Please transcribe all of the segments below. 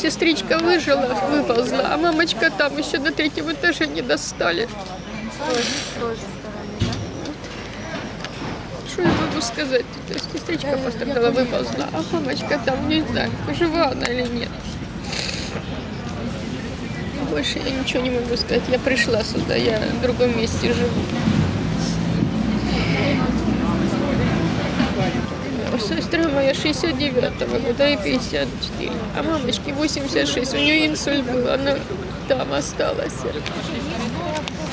Сестричка выжила, выползла, а мамочка там еще на третьем этаже не достали. Что я могу сказать? То есть сестричка пострадала, выползла, а мамочка там, не знаю, жива она или нет. Больше я ничего не могу сказать. Я пришла сюда, я в другом месте живу. Сестра моя 69-го года и 54, а мамочке 86. У нее инсульт был, она там осталась.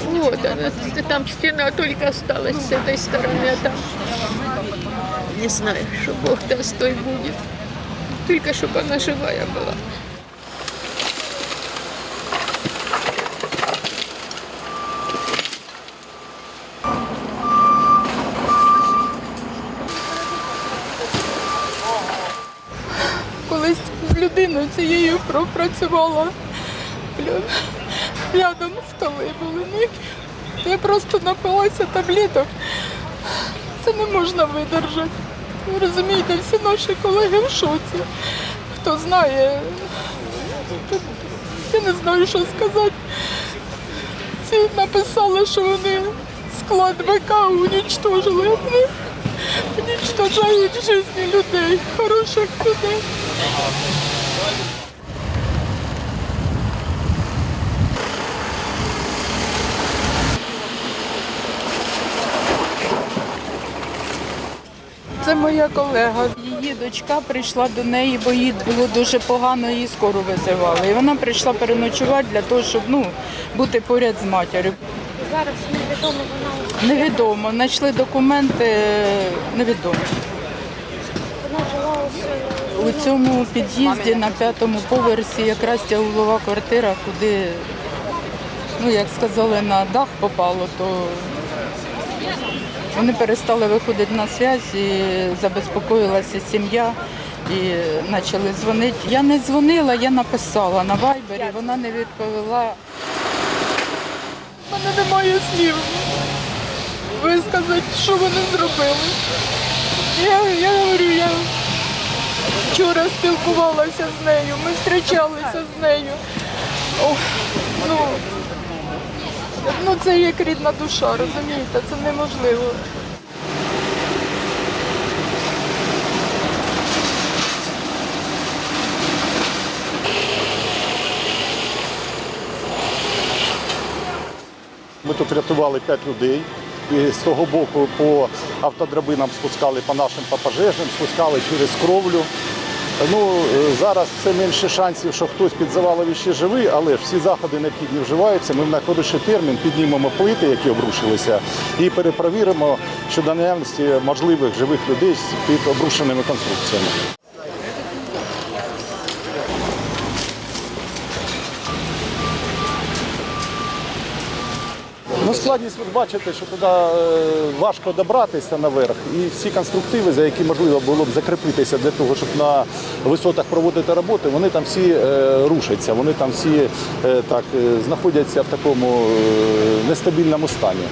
Вот она, там стена только осталась с этой стороны, а там не знаю, что Бог даст, той будет. Только чтобы она живая была. Людиною цією пропрацювала. Ря- Рядом столи були. Ну, Я просто напилася таблеток. Це не можна видержати. Ви розумієте, всі наші колеги в шоці. Хто знає, я не знаю, що сказати. Ці написали, що вони склад ВК унічтожили. Вони унічтожають життя людей, хороших людей. Це моя колега. Її дочка прийшла до неї, бо їй було дуже погано, її скоро визивали. І вона прийшла переночувати для того, щоб ну, бути поряд з матір'ю. Зараз невідомо вона Невідомо. Знайшли документи, невідомо. У цьому під'їзді на п'ятому поверсі якраз ця углова квартира, куди, ну як сказали, на дах попало, то вони перестали виходити на зв'язь і забезпокоїлася сім'я і почали дзвонити. Я не дзвонила, я написала на вайбері, вона не відповіла. У мене немає слів висказати, що вони зробили. Я, я говорю, я вчора спілкувалася з нею, ми зустрічалися з нею. Ну, ну, це як рідна душа, розумієте, це неможливо. Ми тут рятували 5 людей. З того боку по автодрабинам спускали по нашим по пожежним, спускали через кровлю. Ну, е, зараз все менше шансів, що хтось під завалом ще живий, але ж всі заходи необхідні вживаються. Ми в найкоротший термін піднімемо плити, які обрушилися, і перепровіримо щодо наявності можливих живих людей під обрушеними конструкціями. Ну, складність ви бачите, що туди е, важко добратися наверх. І всі конструктиви, за які можливо було б закріпитися для того, щоб на висотах проводити роботи, вони там всі е, рушаться, вони там всі е, так, знаходяться в такому нестабільному стані.